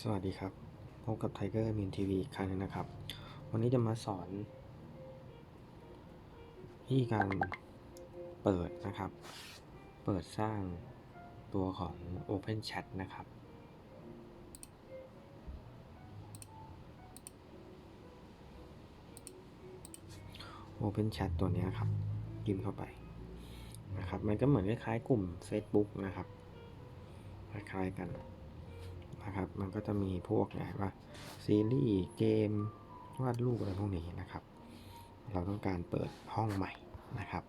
สวัสดีครับ พบกับไทเกอร์มินทีวีอีกครั้งหนึงนะครับ วันนี้จะมาสอนวิธีการเปิดนะครับ เปิดสร้างตัวของ Open Chat นะครับ Open Chat ตัวนี้ครับพิมเข้าไปนะครับ มันก็เหมือนคล้ายๆกลุ่ม Facebook นะครับ คล้ายๆกัน นะครับ มันก็จะมีพวกไงว่าซีรีส์เกมวาดรูปอะไรพวกนี้นะครับ เราต้องการเปิดห้องใหม่นะครับ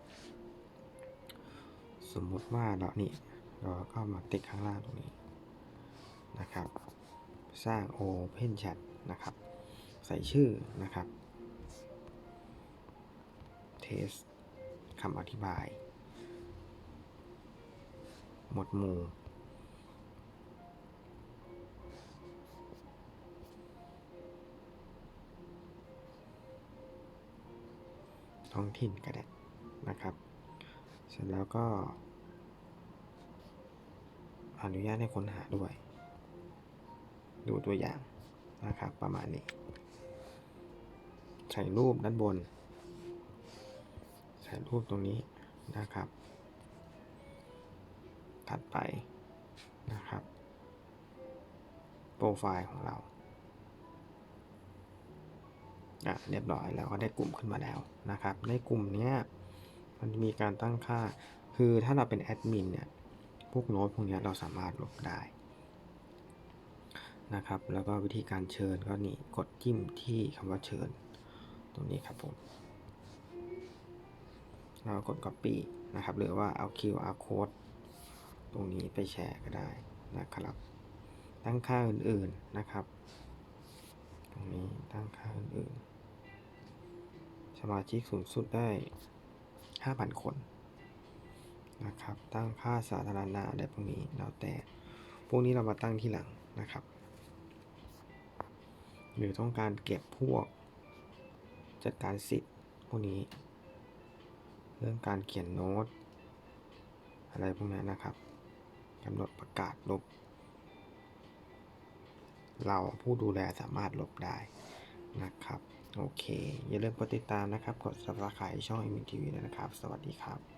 สมมุติว่าเรานี่เราก็มาติ๊กข้างล่างตรงนี้นะครับ สร้าง Open Chat นะครับ ใส่ชื่อนะครับ Test คำอธิบาย หมวดหมู่ ท้องถิ่นก็ได้นะครับ เสร็จแล้วก็ อนุญาตให้ค้นหาด้วย ดูตัวอย่างนะครับ ประมาณนี้ ใส่รูปด้านบน ใส่รูปตรงนี้นะครับ ถัดไปนะครับ โปรไฟล์ของเรา อะเรียบร้อยแล้วก็ได้กลุ่มขึ้นมาแล้วนะครับ ในกลุ่มเนี้ยมันมีการตั้งค่า คือถ้าเราเป็นแอดมินเนี่ย พวกโน้ตพวกนี้เราสามารถลบได้นะครับ แล้วก็วิธีการเชิญก็นี่กดจิ้มที่คำว่าเชิญ ตรงนี้ครับผมเรากด copy นะครับ หรือว่าเอา QR code ตรงนี้ไปแชร์ก็ได้นะครับ ตั้งค่าอื่นๆนะครับ ตรงนี้ตั้งค่าอื่นๆ มาชิกสูงสุดได้ 5,000 คนนะครับ ตั้งค่าสาธารณะอะไรพวกนี้แล้วแต่ พวกนี้เรามาตั้งที่หลังนะครับ หรือต้องการเก็บพวก จัดการสิทธิ์พวกนี้ เรื่องการเขียนโน้ต อะไรพวกนั้นนะครับกำหนดประกาศลบ เราผู้ดูแลสามารถลบได้นะครับ โอเค อย่าลืมกดติดตามนะครับ กด subscribe ช่อง m อ t v ด้วยนะครับ สวัสดีครับ